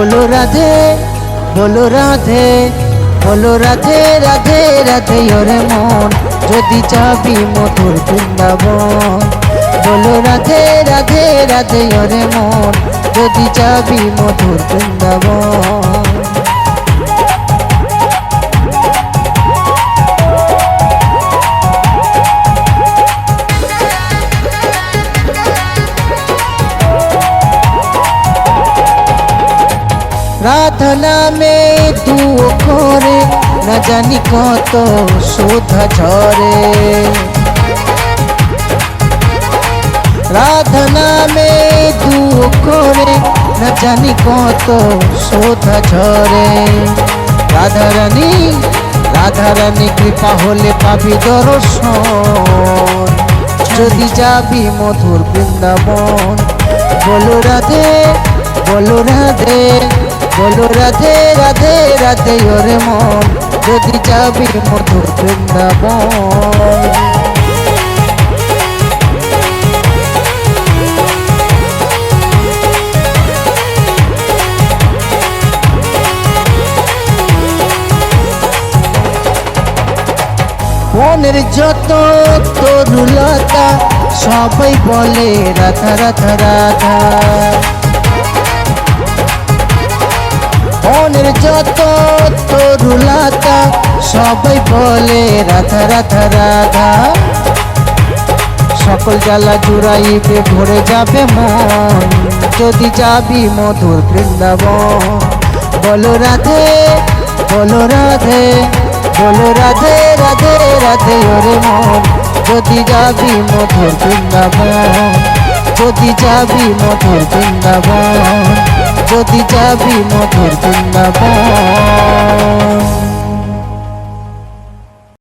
বলো রাধে বলো রাধে বলো রাধে রাধে রাধে ওরে মন। যদি চাবি মধুর বৃন্দাবন, বলো রাধে রাধে রাধে ওরে মন। যদি চাবি মধুর বৃন্দাবন। রাধা নামে তু করে, না জানি কত শোধা ঝরে। রাধা নামে তু করে, না জানি কত শোধা ঝরে। রাধারানী রাধারানী কৃপা হলে পাবি দর্শন। যদি যাবি মধুর বৃন্দাবন, বলো রাধে বলো রাধে। বলো, রাধে রাধে রাধে, ওরে মন, যদি যাবি মধুর বৃন্দাবন। মনের যত তরুলতা, সবাই বলে রাধা রাধা রাধা। মনের যত তরুলতা সবাই বলে রাধা রাধা রাধা। সকল জ্বালা জুড়াইবে, ভরে যাবে মন। যদি যাবি মধুর বৃন্দাবন, বলো রাধে বলো রাধে বলো রাধে রাধে রাধে, ওরে মন। যদি যাবি মধুর বৃন্দাবন যদি যাবি মধুর বৃন্দাবন যদি যাবি মধুর বৃন্দাবন।